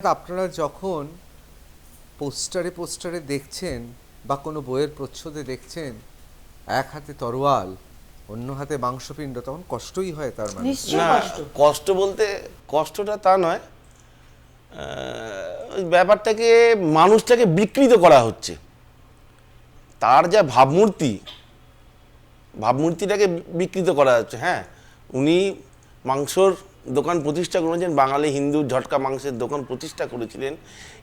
আপনারা যখন পোস্টারে পোস্টারে দেখছেন বা কোনো বইয়ের প্রচ্ছদে দেখছেন এক হাতে তরোয়াল অন্য হাতে মাংসপিণ্ড তখন কষ্টই হয় তার মানে। না কষ্ট। কষ্ট বলতে কষ্টটা তা নয় আহ, ওই ব্যাপারটাকে মানুষটাকে বিকৃত করা হচ্ছে। তার যা ভাবমূর্তি ভাবমূর্তিটাকে বিকৃত করা হচ্ছে হ্যাঁ। উনি মাংসর দোকান প্রতিষ্ঠা করেছেন বাঙালি হিন্দু ঝটকা মাংসের দোকান প্রতিষ্ঠা করেছিলেন।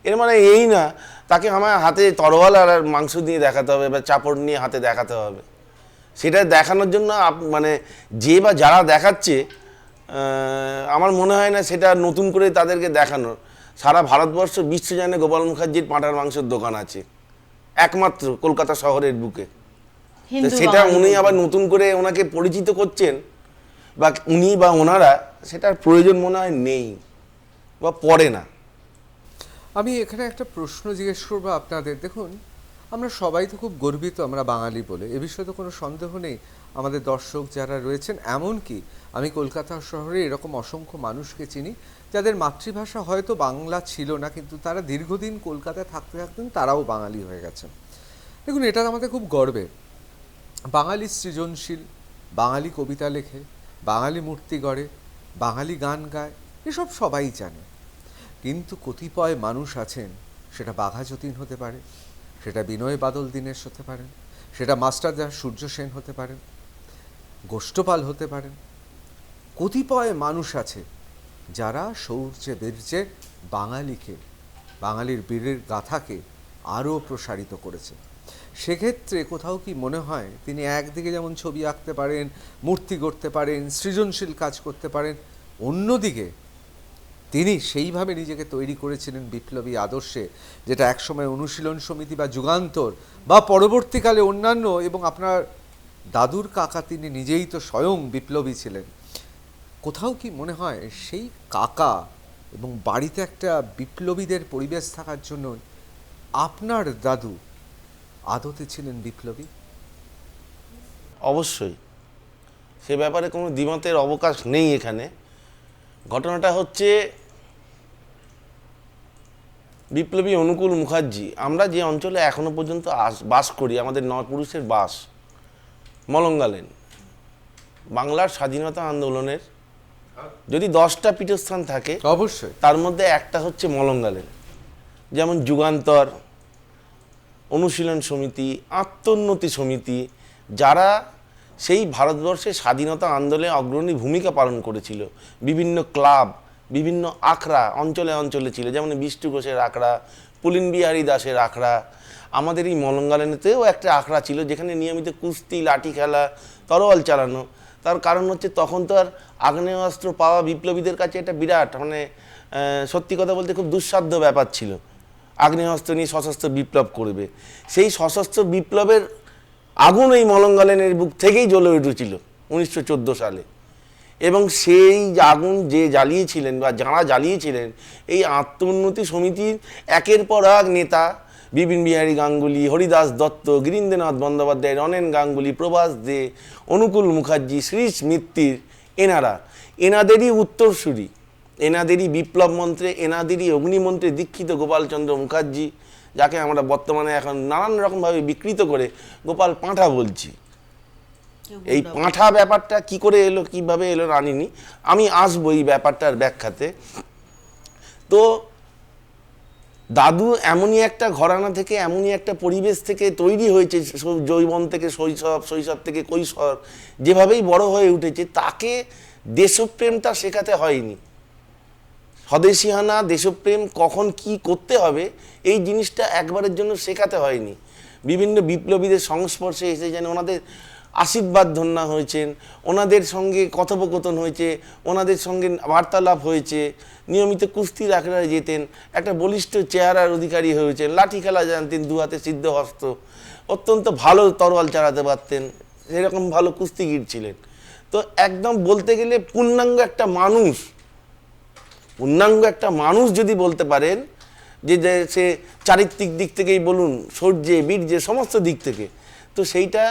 এর মানে এই না তাকে আমার হাতে তরোয়াল আর মাংস দিয়ে দেখাতে হবে বা চাপড় নিয়ে হাতে দেখাতে হবে। সেটা দেখানোর জন্য আপ- মানে যে বা যারা দেখাচ্ছে আমার মনে হয় না সেটা নতুন করে তাদেরকে দেখানোর। সারা ভারতবর্ষ বিশ্ব জানে গোপাল মুখার্জির পাঁঠার মাংসের দোকান আছে। একমাত্র কলকাতা শহরের বুকে। সেটা উনি আবার নতুন করে ওনাকে পরিচিত করছেন বা উনি বা ওনারা সেটার প্রয়োজন মনে হয় নেই বা পড়ে না। আমি এখানে একটা প্রশ্ন জিজ্ঞেস করব আপনাদের। দেখুন, আমরা সবাই তো খুব গর্বিত আমরা বাঙালি বলে। এ বিষয়ে তো কোনো সন্দেহ নেই। আমাদের দর্শক যারা রয়েছেন, এমনকি আমি কলকাতা শহরে এরকম অসংখ্য মানুষকে চিনি, যাদের মাতৃভাষা হয়তো বাংলা ছিল না, কিন্তু তারা দীর্ঘদিন কলকাতায় থাকতে থাকতেন, তারাও বাঙালি হয়ে গেছেন। দেখুন, এটা আমাদের খুব গর্বের। বাঙালি সৃজনশীল, বাঙালি কবিতা লেখে বাঙালি মূর্তি গড়ে, বাঙালি গান গায়, এসব সবাই জানে। কিন্তু কতিপয় মানুষ আছেন, সেটা বাঘা যতীন হতে পারে, সেটা বিনয় বাদল দীনেশ হতে পারেন, সেটা মাস্টারদা সূর্য সেন হতে পারেন, গোষ্ঠপাল হতে পারেন। কতিপয় মানুষ আছে যারা শৌর্যে বীর্যে বাঙালিকে, বাঙালির বীরের গাথাকে আরও প্রসারিত করেছে। সেক্ষেত্রে কোথাও কি মনে হয় তিনি একদিকে যেমন ছবি আঁকতে পারেন, মূর্তি গড়তে পারেন, সৃজনশীল কাজ করতে পারেন, অন্যদিকে তিনি সেইভাবে নিজেকে তৈরি করেছিলেন বিপ্লবী আদর্শে, যেটা একসময় অনুশীলন সমিতি বা যুগান্তর বা পরবর্তীকালে অন্যান্য এবং আপনার দাদুর কাকা তিনি নিজেই তো স্বয়ং বিপ্লবী ছিলেন। কোথাও কি মনে হয় সেই কাকা এবং বাড়িতে একটা বিপ্লবীদের পরিবেশ থাকার জন্য আপনার দাদু আদতে ছিলেন বিপ্লবী? অবশ্যই। সে ব্যাপারে কোনো দ্বিমতের অবকাশ নেই এখানে। ঘটনাটা হচ্ছে বিপ্লবী অনুকূল মুখার্জি আমরা যে অঞ্চলে এখনও পর্যন্ত আস বাস করি আমাদের নয় পুরুষের বাস মলঙ্গালেন বাংলার স্বাধীনতা আন্দোলনের যদি দশটা পীঠস্থান থাকে অবশ্যই। তার মধ্যে একটা হচ্ছে মলঙ্গালেন যেমন যুগান্তর অনুশীলন সমিতি, আত্মোন্নতি সমিতি, যারা সেই ভারতবর্ষের স্বাধীনতা আন্দোলনে অগ্রণী ভূমিকা পালন করেছিল। বিভিন্ন ক্লাব, বিভিন্ন আখড়া অঞ্চলে অঞ্চলে ছিল, যেমন বিষ্ণু ঘোষের আখড়া, পুলিন বিহারী দাসের আখড়া। আমাদের এই মলঙ্গালেনেতেও একটা আখড়া ছিল, যেখানে নিয়মিত কুস্তি, লাঠি খেলা, তরোয়াল চালানো। তার কারণ হচ্ছে তখন তো আর আগ্নেয়াস্ত্র পাওয়া বিপ্লবীদের কাছে এটা বিরাট মানে সত্যি কথা বলতে খুব দুঃসাধ্য ব্যাপার ছিল। আগ্নেয়াস্ত্র নিয়ে সশস্ত্র বিপ্লব করবে। সেই সশস্ত্র বিপ্লবের আগুন এই মলঙ্গালেনের বুক থেকেই জ্বলে উঠেছিল উনিশশো চোদ্দ সালে। এবং সেই আগুন যে জ্বালিয়েছিলেন বা যাঁরা জ্বালিয়েছিলেন, এই আত্মোন্নতি সমিতির একের পর এক নেতা বিপিন বিহারী গাঙ্গুলি, হরিদাস দত্ত, গিরীন্দ্রনাথ বন্দ্যোপাধ্যায় রনেন গাঙ্গুলি, প্রভাস দে, অনুকূল মুখার্জি, শ্রীশ মিত্তির এনারা। এনাদেরই উত্তরসূরি। এনাদেরই বিপ্লব মন্ত্রে এনাদেরই অগ্নিমন্ত্রে দীক্ষিত গোপালচন্দ্র মুখার্জি যাকে আমরা বর্তমানে এখন নানান রকমভাবে বিকৃত করে গোপাল পাঁঠা বলছি। এই পাঁঠা ব্যাপারটা কি করে এলো কীভাবে এলো জানিনি আমি আসব এই ব্যাপারটার ব্যাখ্যাতে। তো দাদু এমনই একটা ঘরানা থেকে এমনই একটা পরিবেশ থেকে তৈরি হয়েছে যৌবন থেকে শৈশব শৈশব থেকে কৈশোর যেভাবেই বড় হয়ে উঠেছে তাকে দেশপ্রেমটা শেখাতে হয়নি। স্বদেশিয়ানা, দেশপ্রেম, কখন কি করতে হবে, এই জিনিসটা একবারের জন্য শেখাতে হয়নি। বিভিন্ন বিপ্লবীদের সংস্পর্শে এসে যেন ওনাদের আশীর্বাদ ধন্যা হয়েছেন, ওনাদের সঙ্গে কথোপকথন হয়েছে, ওনাদের সঙ্গে বার্তালাপ হয়েছে, নিয়মিত কুস্তির আখড়ায় যেতেন, একটা বলিষ্ঠ চেহারার অধিকারী হয়েছেন, লাঠি খেলা জানতেন, দু হাতে সিদ্ধ হস্ত, অত্যন্ত ভালো তরোয়াল চালাতে পারতেন, সেরকম ভালো কুস্তিগির ছিলেন। তো একদম বলতে গেলে পূর্ণাঙ্গ একটা মানুষ পূর্ণাঙ্গ একটা মানুষ যদি বলতে পারেন যে যে সে চারিত্রিক দিক থেকেই বলুন শৌর্যে বীর্যে সমস্ত দিক থেকে তো সেইটা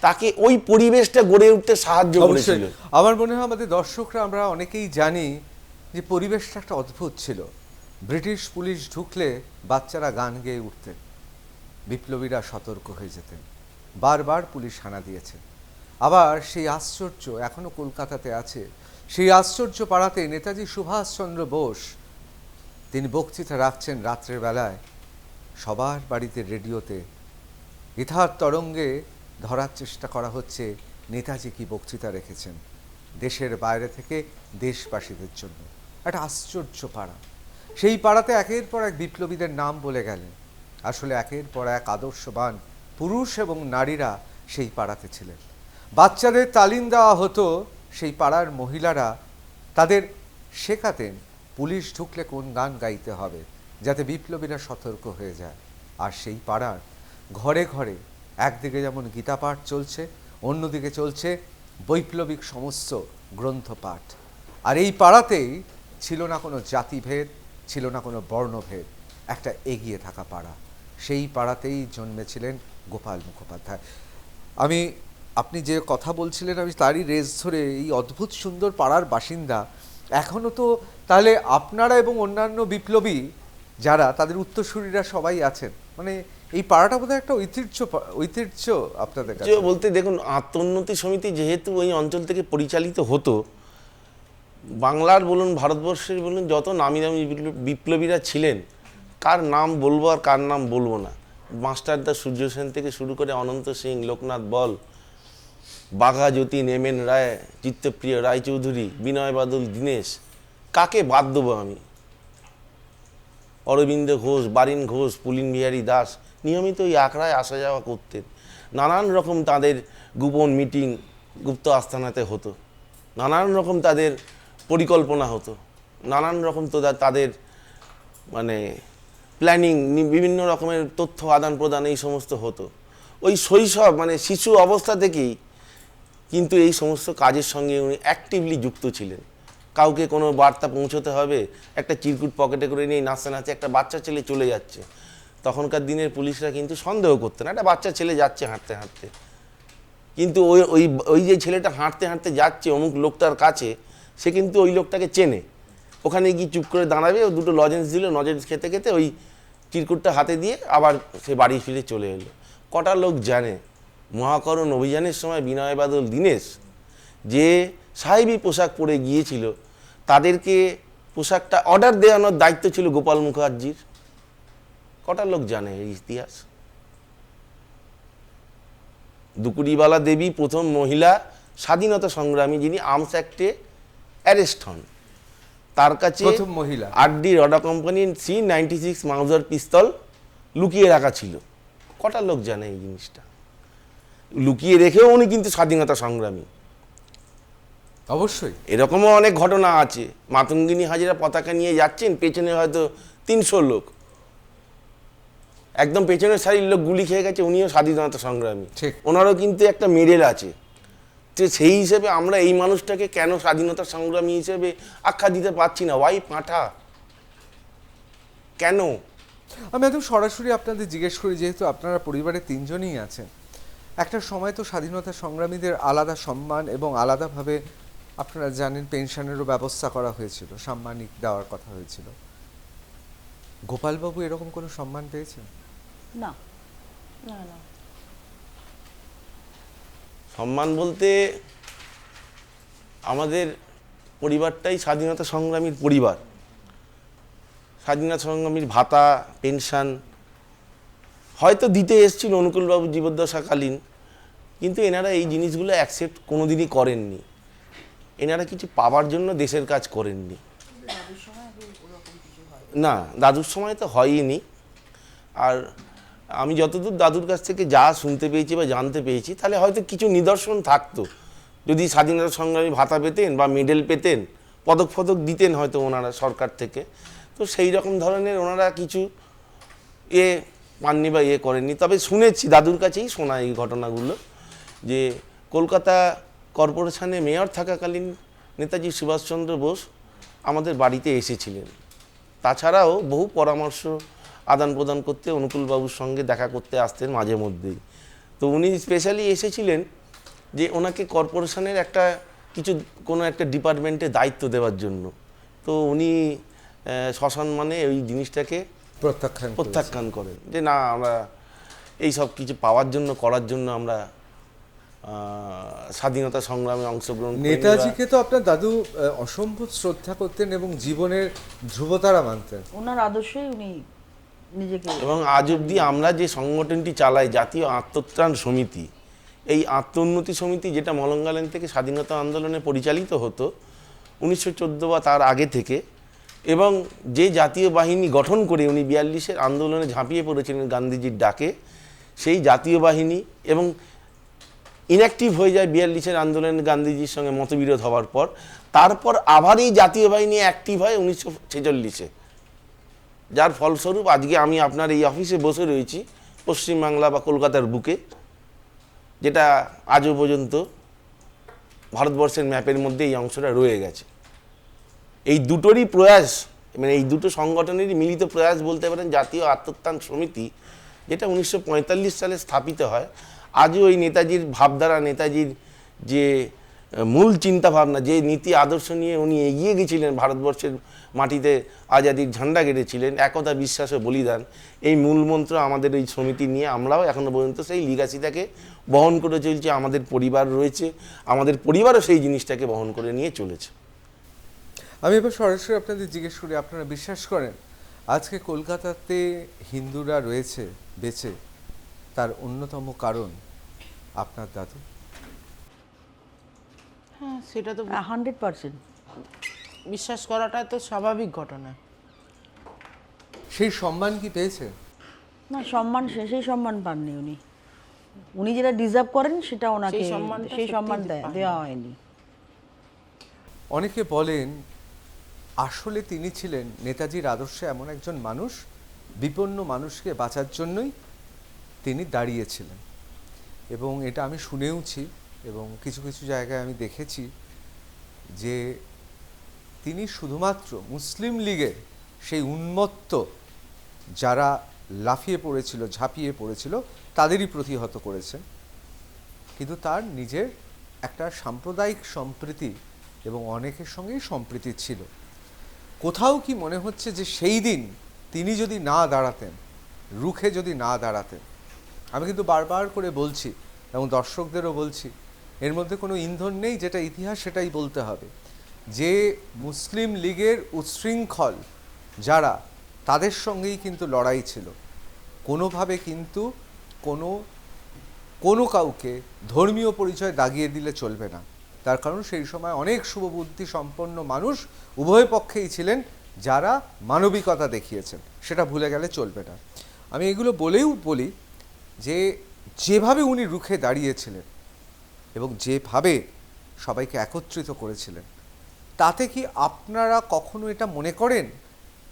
তাকে ওই পরিবেশটা গড়ে উঠতে সাহায্য করেছিল। আমার মনে হয় আমাদের দর্শকরা আমরা অনেকেই জানি যে পরিবেশটা একটা অদ্ভুত ছিল। ব্রিটিশ পুলিশ ঢুকলে বাচ্চারা গান গেয়ে উঠতেন। বিপ্লবীরা সতর্ক হয়ে যেতেন। বারবার পুলিশ হানা দিয়েছে আবার সেই আশ্চর্য এখনও কলকাতাতে আছে, সেই আশ্চর্য পাড়াতে নেতাজি সুভাষচন্দ্র বোস, তিনি বক্তৃতা রাখছেন রাত্রের বেলায় সবার বাড়িতে রেডিওতে। ইথার তরঙ্গে ধরার চেষ্টা করা হচ্ছে নেতাজি কি বক্তৃতা রেখেছেন দেশের বাইরে থেকে দেশবাসীদের জন্য। একটা আশ্চর্য পাড়া। সেই পাড়াতে একের পর এক বিপ্লবীদের নাম বলে গেলেন। আসলে একের পর এক আদর্শবান পুরুষ এবং নারীরা সেই পাড়াতে ছিলেন। বাচ্চাদের তালিম দেওয়া হতো, সেই পাড়ার মহিলারা তাদের শেখাতেন, পুলিশ ঢুকলে কোন গান গাইতে হবে, যাতে বিপ্লবীরা সতর্ক হয়ে যায়। আর সেই পাড়ার ঘরে ঘরে একদিকে যেমন গীতা পাঠ চলছে, অন্যদিকে চলছে বৈপ্লবিক সমস্ত গ্রন্থপাঠ। আর এই পাড়াতেই ছিল না কোনো জাতিভেদ, ছিল না কোনো বর্ণভেদ, একটা এগিয়ে থাকা পাড়া। সেই পাড়াতেই জন্মেছিলেন গোপাল মুখোপাধ্যায়। আমি আপনি যে কথা বলছিলেন, আমি তারই রেস ধরে এই অদ্ভুত সুন্দর পাড়ার বাসিন্দা। এখনও তো তাহলে আপনারা এবং অন্যান্য বিপ্লবী যারা, তাদের উত্তরসূরিরা সবাই আছেন। মানে এই পাড়াটা বোধহয় একটা ঐতিহ্য ঐতিহ্য আপনাদের কাছে। বলতে দেখুন, আত্মোন্নতি সমিতি যেহেতু ওই অঞ্চল থেকে পরিচালিত হতো, বাংলার বলুন, ভারতবর্ষের বলুন, যত নামি দামি বিপ্লবীরা ছিলেন, কার নাম বলব আর কার নাম বলব না। মাস্টারদা সূর্য সেন থেকে শুরু করে অনন্ত সিং, লোকনাথ বল বাঘা যতীন এম এন রায়, চিত্তপ্রিয় রায়চৌধুরী, বিনয় বাদল, দীনেশ। কাকে বাদ দেবো আমি? অরবিন্দ ঘোষ, বারিন ঘোষ, পুলিন বিহারী দাস নিয়মিত ওই আখড়ায় আসা যাওয়া করতেন। নানান রকম তাদের গোপন মিটিং গুপ্ত আস্থানাতে হতো। নানান রকম তাদের পরিকল্পনা হতো। নানান রকম তো তাদের মানে প্ল্যানিং বিভিন্ন রকমের তথ্য আদান প্রদান এই সমস্ত হতো। ওই শৈশব মানে শিশু অবস্থা থেকেই কিন্তু এই সমস্ত কাজের সঙ্গে উনি অ্যাক্টিভলি যুক্ত ছিলেন। কাউকে কোনো বার্তা পৌঁছতে হবে, একটা চিরকুট পকেটে করে নিয়ে নাচতে নাচতে একটা বাচ্চা ছেলে চলে যাচ্ছে। তখনকার দিনের পুলিশরা কিন্তু সন্দেহ করতেন একটা বাচ্চা ছেলে যাচ্ছে হাঁটতে হাঁটতে। কিন্তু ওই ওই ওই যে ছেলেটা হাঁটতে হাঁটতে যাচ্ছে অমুক লোকটার কাছে, সে কিন্তু ওই লোকটাকে চেনে। ওখানে গিয়ে চুপ করে দাঁড়াবে, ও দুটো লজেন্স দিল লজেন্স খেতে খেতে ওই চিরকুটটা হাতে দিয়ে আবার সে বাড়ি ফিরে চলে এলো। কটা লোক জানে মহাকরণ অভিযানের সময় বিনয় বাদল দীনেশ যে সাহেবী পোশাক পরে গিয়েছিল তাদেরকে পোশাকটা অর্ডার দেওয়ানোর দায়িত্ব ছিল গোপাল মুখার্জির। কটা লোক জানে এই ইতিহাস? দুকুড়িবালা দেবী প্রথম মহিলা স্বাধীনতা সংগ্রামী যিনি আর্মস অ্যাক্টে অ্যারেস্ট হন। তার কাছে মহিলা। আরডি রডা কোম্পানির C ninety six Mauser pistol লুকিয়ে রাখা ছিল। কটা লোক জানে এই জিনিসটা? লুকিয়ে রেখেও উনি কিন্তু স্বাধীনতা সংগ্রামী। অবশ্যই। এরকমও অনেক ঘটনা আছে। মাতঙ্গিনী হাজিরা পতাকা নিয়ে যাচ্ছেন পেছনে হয়তো তিনশো লোক। একদম পেছনের সারির লোক গুলি খেয়ে গেছে উনিও স্বাধীনতা সংগ্রামী। ঠিক। ওনারও কিন্তু একটা মেডেল আছে। তো সেই হিসেবে আমরা এই মানুষটাকে কেন স্বাধীনতা সংগ্রামী হিসেবে আখ্যা দিতে পারছি না? ওয়াই পাঁঠা? কেন? আমি একদম সরাসরি আপনাদের জিজ্ঞেস করি যেহেতু আপনারা পরিবারে তিনজনই আছেন। একটা সময় তো স্বাধীনতা সংগ্রামীদের আলাদা সম্মান এবং আলাদাভাবে আপনারা জানেন পেনশনেরও ব্যবস্থা করা হয়েছিল সাম্মানিক দেওয়ার কথা হয়েছিল। গোপালবাবু এরকম কোনো সম্মান পেয়েছেন? না। না না। সম্মান বলতে আমাদের পরিবারটাই স্বাধীনতা সংগ্রামীর পরিবার। স্বাধীনতা সংগ্রামীর ভাতা পেনশন হয়তো দিতে এসেছিল অনুকূলবাবু জীবদ্দশাকালীন, কিন্তু এনারা এই জিনিসগুলো অ্যাকসেপ্ট কোনোদিনই করেননি। এনারা কিছু পাওয়ার জন্য দেশের কাজ করেননি। না, দাদুর সময় তো হয়নি আর আমি যতদূর দাদুর কাছ থেকে যা শুনতে পেয়েছি বা জানতে পেয়েছি, তাহলে হয়তো কিছু নিদর্শন থাকতো। যদি স্বাধীনতা সংগ্রামী ভাতা পেতেন বা মেডেল পেতেন, পদক ফদক দিতেন হয়তো ওনারা সরকার থেকে। তো সেই রকম ধরনের ওনারা কিছু এ পাননি বা ইয়ে করেননি। তবে শুনেছি, দাদুর কাছেই শোনা এই ঘটনাগুলো, যে কলকাতা কর্পোরেশনে মেয়র থাকাকালীন নেতাজি সুভাষচন্দ্র বোস আমাদের বাড়িতে এসেছিলেন। তাছাড়াও বহু পরামর্শ আদান প্রদান করতে অনুকূলবাবুর সঙ্গে দেখা করতে আসতেন মাঝে মধ্যেই। তো উনি স্পেশালি এসেছিলেন যে ওনাকে কর্পোরেশনের একটা কিছু, কোনো একটা ডিপার্টমেন্টে দায়িত্ব দেওয়ার জন্য। তো উনি শ্মশান মানে ওই জিনিসটাকে প্রত্যাখ্যান। প্রত্যাখ্যান করেন যে না আমরা এই সব কিছু পাওয়ার জন্য করার জন্য আমরা স্বাধীনতা সংগ্রামে অংশগ্রহণ নেতাজিকে তো আপনার দাদু অসম্ভব শ্রদ্ধা করতেন এবং জীবনের ধ্রুবতারা মানতেন ওনার আদর্শই উনি নিজেকে এবং আজ অবধি আমরা যে সংগঠনটি চালাই জাতীয় আত্মত্রাণ সমিতি এই আত্ম উন্নতি সমিতি যেটা মলঙ্গালেন থেকে স্বাধীনতা আন্দোলনে পরিচালিত হতো উনিশশো চোদ্দ বা তার আগে থেকে এবং যে জাতীয় বাহিনী গঠন করে উনি বিয়াল্লিশের আন্দোলনে ঝাঁপিয়ে পড়েছিলেন গান্ধীজির ডাকে, সেই জাতীয় বাহিনী এবং ইনঅ্যাক্টিভ হয়ে যায় বিয়াল্লিশের আন্দোলনে গান্ধীজির সঙ্গে মতবিরোধ হওয়ার পর। তারপর আবার এই জাতীয় বাহিনী অ্যাক্টিভ হয় উনিশশো ছেচল্লিশে। যার ফলস্বরূপ আজকে আমি আপনার এই অফিসে বসে রয়েছি, পশ্চিমবাংলা বা কলকাতার বুকে, যেটা আজও পর্যন্ত ভারতবর্ষের ম্যাপের মধ্যে এই অংশটা রয়ে গেছে। এই দুটোরই প্রয়াস মানে এই দুটো সংগঠনেরই মিলিত প্রয়াস বলতে পারেন জাতীয় আত্মত্যান সমিতি, যেটা উনিশশো পঁয়তাল্লিশ সালে স্থাপিত হয়। আজও ওই নেতাজির ভাবধারা, নেতাজির যে মূল চিন্তা ভাবনা যে নীতি আদর্শ নিয়ে উনি এগিয়ে গেছিলেন, ভারতবর্ষের মাটিতে আজাদির ঝান্ডা গেড়েছিলেন একতা বিশ্বাস ও বলিদান, এই মূলমন্ত্র আমাদের এই সমিতি নিয়ে আমরাও এখনও পর্যন্ত সেই লিগাসিটাকে বহন করে চলছে, আমাদের পরিবার রয়েছে, আমাদের পরিবারও সেই জিনিসটাকে বহন করে নিয়ে চলেছে। আমি এবার সরাসরি আপনাদের জিজ্ঞেস করি আপনারা বিশ্বাস করেন আজকে কলকাতাতে হিন্দুরা রয়েছে বেঁচে তার অন্যতম কারণ আপনার দাদু? হ্যাঁ সেটা তো হান্ড্রেড পার্সেন্ট। বিশ্বাস করাটা তো স্বাভাবিক ঘটনা। সেই সম্মান কি পেয়েছে? না সম্মান সে- সেই সম্মান পাননি উনি। উনি যেটা ডিজার্ভ করেন সেটা ওনাকে সেই সেই সম্মান দেয়- দেওয়া হয়নি। অনেকে বলেন আসলে তিনি ছিলেন নেতাজির আদর্শে এমন একজন মানুষ, বিপন্ন মানুষকে বাঁচার জন্যই তিনি দাঁড়িয়েছিলেন। এবং এটা আমি শুনেওছি এবং কিছু কিছু জায়গায় আমি দেখেছি যে তিনি শুধুমাত্র মুসলিম লীগের সেই উন্মত্ত যারা লাফিয়ে পড়েছিল, ঝাঁপিয়ে পড়েছিল, তাদেরই প্রতিহত করেছেন। কিন্তু তার নিজের একটা সাম্প্রদায়িক সম্প্রীতি এবং অনেকের সঙ্গেই সম্প্রীতি ছিল। কোথাও কি মনে হচ্ছে যে সেই দিন তিনি যদি না দাঁড়াতেন, রুখে যদি না দাঁড়াতেন? আমি কিন্তু বারবার করে বলছি এবং দর্শকদেরও বলছি, এর মধ্যে কোনো ইন্ধন নেই যেটা ইতিহাস সেটাই বলতে হবে। যে মুসলিম লীগের উচ্ছৃঙ্খল যারা, তাদের সঙ্গেই কিন্তু লড়াই ছিল। কোনোভাবে কিন্তু কোনো কোনো কাউকে ধর্মীয় পরিচয় দাগিয়ে দিলে চলবে না। তার কারণ সেই সময় অনেক শুভবুদ্ধি সম্পন্ন মানুষ উভয় পক্ষেই ছিলেন যারা মানবিকতা দেখিয়েছেন। সেটা ভুলে গেলে চলবে না। আমি এগুলো বলেও বলি যে, যেভাবে উনি রুখে দাঁড়িয়েছিলেন এবং যেভাবে সবাইকে একত্রিত করেছিলেন, তাতে কি আপনারা কখনো এটা মনে করেন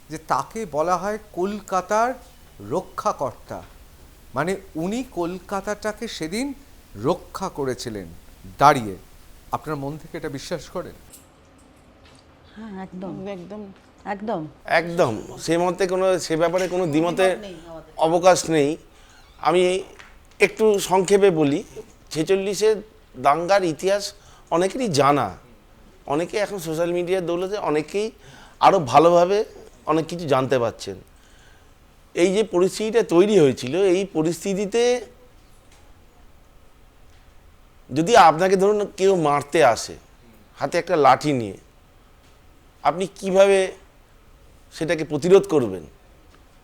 যে তাকে বলা হয় কলকাতার রক্ষাকর্তা? মানে উনি কলকাতাটাকে সেদিন রক্ষা করেছিলেন দাঁড়িয়ে। আপনার মন থেকে এটা বিশ্বাস করেন? হ্যাঁ একদম। একদম। একদম। একদম। সে মতে কোনো সে ব্যাপারে কোনো দ্বিমতে অবকাশ নেই। আমি একটু সংক্ষেপে বলি ছেচল্লিশে দাঙ্গার ইতিহাস অনেকেরই জানা। অনেকে এখন সোশ্যাল মিডিয়ার দৌলতে অনেকেই আরও ভালোভাবে অনেক কিছু জানতে পারছেন। এই যে পরিস্থিতিটা তৈরি হয়েছিল এই পরিস্থিতিতে যদি আপনাকে ধরুন কেউ মারতে আসে, হাতে একটা লাঠি নিয়ে, আপনি কীভাবে সেটাকে প্রতিরোধ করবেন?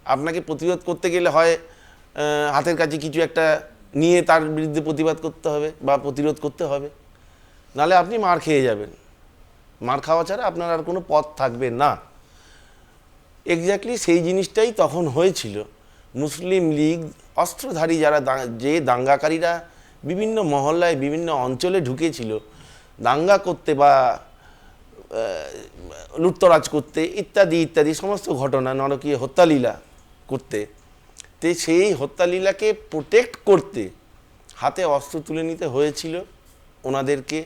আপনাকে প্রতিরোধ করতে গেলে হয় হাতের কাছে কিছু একটা নিয়ে তার বিরুদ্ধে প্রতিবাদ করতে হবে বা প্রতিরোধ করতে হবে। নালে আপনি মার খেয়ে যাবেন। মার খাওয়া ছাড়া আপনার আর কোনো পথ থাকবে না। এক্স্যাক্টলি সেই জিনিসটাই তখন হয়েছিল। মুসলিম লীগ, অস্ত্রধারী যারা যে দাঙ্গাকারীরা বিভিন্ন মহল্লায় বিভিন্ন অঞ্চলে ঢুকেছিল দাঙ্গা করতে বা লুটতরাজ করতে ইত্যাদি ইত্যাদি সমস্ত ঘটনা নরকীয় হত্যালীলা করতে। তে সেই হত্যালীলাকে প্রোটেক্ট করতে হাতে অস্ত্র তুলে নিতে হয়েছিল ওনাদেরকে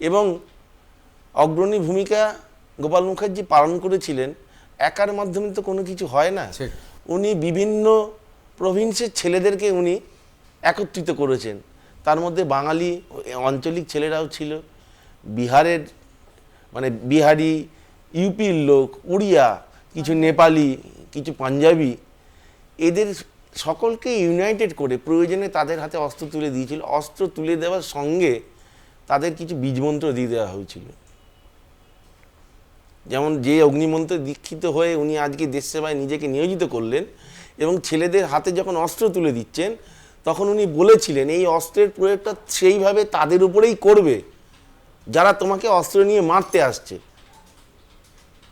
এবং অগ্রণী ভূমিকা গোপাল মুখার্জি পালন করেছিলেন। একার মাধ্যমে তো কোনো কিছু হয় না। উনি বিভিন্ন প্রভিন্সের ছেলেদেরকে উনি একত্রিত করেছেন। তার মধ্যে বাঙালি আঞ্চলিক ছেলেরাও ছিল। বিহারের মানে বিহারি ইউপির লোক, উড়িয়া, কিছু নেপালি, কিছু পাঞ্জাবি, এদের সকলকে ইউনাইটেড করে প্রয়োজনে তাদের হাতে অস্ত্র তুলে দিয়েছিল। অস্ত্র তুলে দেওয়ার সঙ্গে তাদের কিছু বীজমন্ত্র দিয়ে দেওয়া হয়েছিল। যেমন যে অগ্নিমন্ত্রে দীক্ষিত হয়ে উনি আজকে দেশ সেবায় নিজেকে নিয়োজিত করলেন এবং ছেলেদের হাতে যখন অস্ত্র তুলে দিচ্ছেন তখন উনি বলেছিলেন, এই অস্ত্রের প্রয়োগটা সেইভাবে তাদের উপরেই করবে যারা তোমাকে অস্ত্র নিয়ে মারতে আসছে।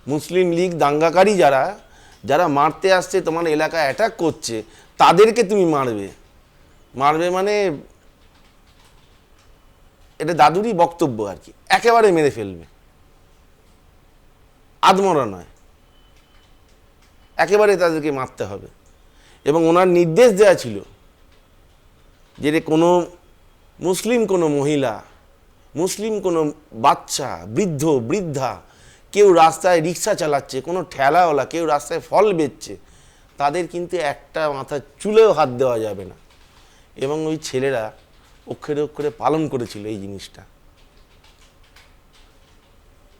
মুসলিম লীগ দাঙ্গাকারী যারা যারা মারতে আসছে, তোমার এলাকা অ্যাটাক করছে, তাদেরকে তুমি মারবে। মারবে মানে এটা দাদুরই বক্তব্য আর কি, একেবারে মেরে ফেলবে। আদমরা নয়, একেবারে তাদেরকে মারতে হবে। এবং ওনার নির্দেশ দেওয়া ছিল যে কোনো মুসলিম কোনো মহিলা, মুসলিম কোনো বাচ্চা, বৃদ্ধ, বৃদ্ধা, কেউ রাস্তায় রিক্সা চালাচ্ছে, কোনো ঠেলাওয়ালা, কেউ রাস্তায় ফল বেচছে, তাদের কিন্তু একটা মাথা চুলেও হাত দেওয়া যাবে না। এবং ওই ছেলেরা অক্ষরে অক্ষরে পালন করেছিল এই জিনিসটা।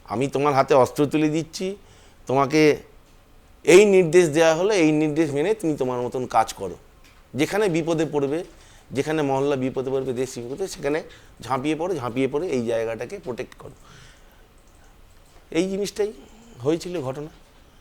আমি তোমার হাতে অস্ত্র তুলে দিচ্ছি, তোমাকে এই নির্দেশ দেওয়া হলো, এই নির্দেশ মেনে তুমি তোমার মতন কাজ করো। যেখানে বিপদে পড়বে যেখানে মহল্লা বিপদে পড়বে দেশ বিপদে, সেখানে ঝাঁপিয়ে পড়ো, ঝাঁপিয়ে পড়ে এই জায়গাটাকে প্রোটেক্ট করো। এই জিনিসটাই হয়েছিল ঘটনা।